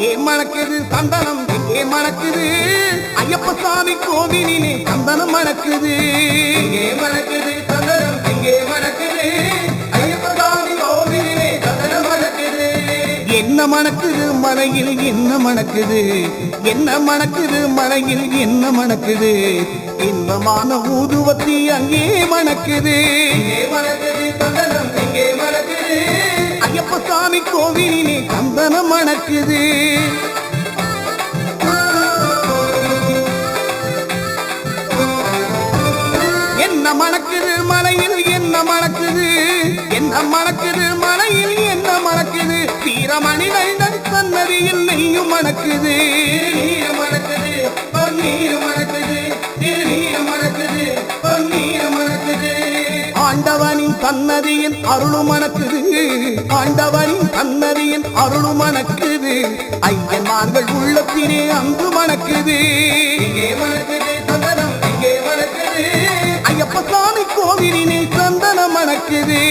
எங்கே மணக்குது சந்தனம் எங்கே மணக்குது. ஐயப்ப சாமி கோவிலிலே சந்தனம் மணக்குது. எங்கே மணக்குது சந்தனம் எங்கே மணக்குது. ஐயப்ப சாமி கோவிலிலே சந்தனம் மணக்குது. என்ன மணக்குது மலையில் என்ன மணக்குது? என்ன மணக்குது மலையில் என்ன மணக்குது? இன்பமான ஊதுவத்தி அங்கே மணக்குது. எங்கே மணக்குது சந்தனம் எங்கே மணக்குது. ஐயப்ப சாமி கோவிலிலே சந்தனம் மணக்குது என்ன மணக்குது மலையில் என்ன மணக்குது? என்ன மணக்குது மலையில் என்ன மணக்குது? வீரமணிகள் சன்னதியில் நெய்யும் மணக்குது. மணக்குது மணக்குது சன்னதியின் அருளும் ஆண்டவரின் சன்னதியின் அருளும் மணக்குது. ஐயன்மார்கள் உள்ளத்திலே அங்கு மணக்குது. மணக்குது ஐயப்ப சாமி கோவிலினை சந்தனம் மணக்குது.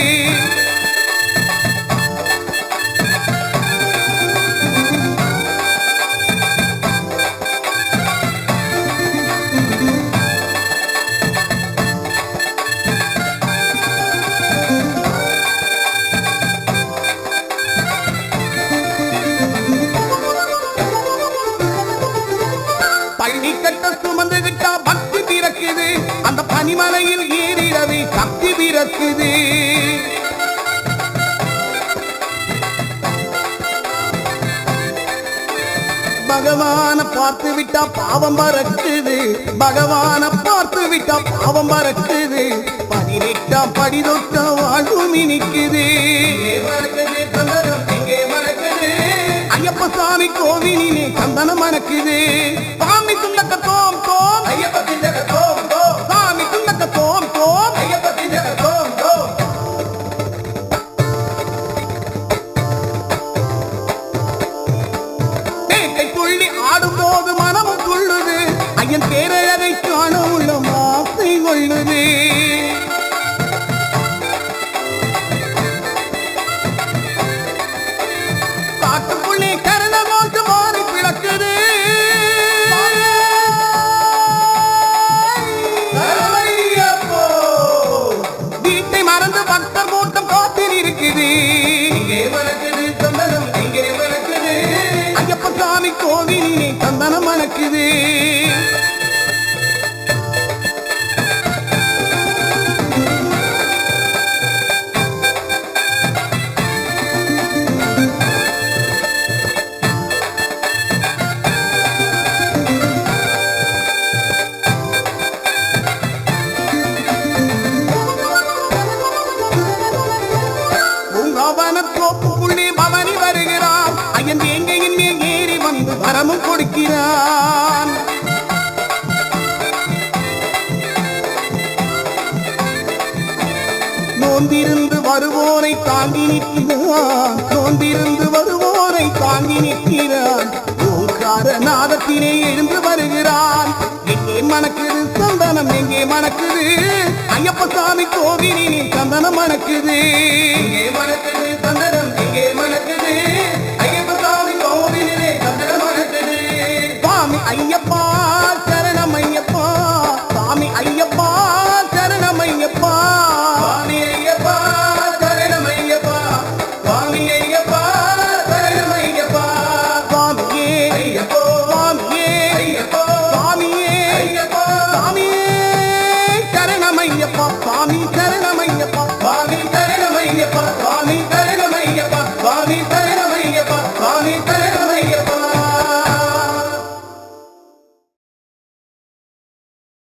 சக்தி பகவான பார்த்து விட்டா பாவம் பறக்குது. பகவான பார்த்து விட்டா பாவம் பறக்குது. பதினெட்டாம் படி தொட்ட வாழ்வும் இனிக்குது. ஐயப்ப சாமி கோவிலிலே சந்தனம் மணக்குது சாமி துண்டக்க மாசை கொள்ளுது காட்டுக்குள்ளே கருண நோட்டு மாறி பிளக்குது. வீட்டை மறந்து பக்தர் கூட்டம் காத்தில் இருக்குது. ஐயப்ப சாமி மணக்குது வரமும் கொடுக்கிறான். நோந்திருந்து வருவோரை தாங்கி நிற்கிறான். நோந்திருந்து வருவோரை தாங்கி நிற்கிறான். ஓங்கார நாதத்திலே எழுந்து வருகிறான். எங்கே மணக்குது? சந்தனம் எங்கே மணக்குது? ஐயப்ப சாமி கோவிலிலே சந்தனம் மணக்குது. எங்கே மணக்குது? சந்தனம் எங்கே மணக்குது?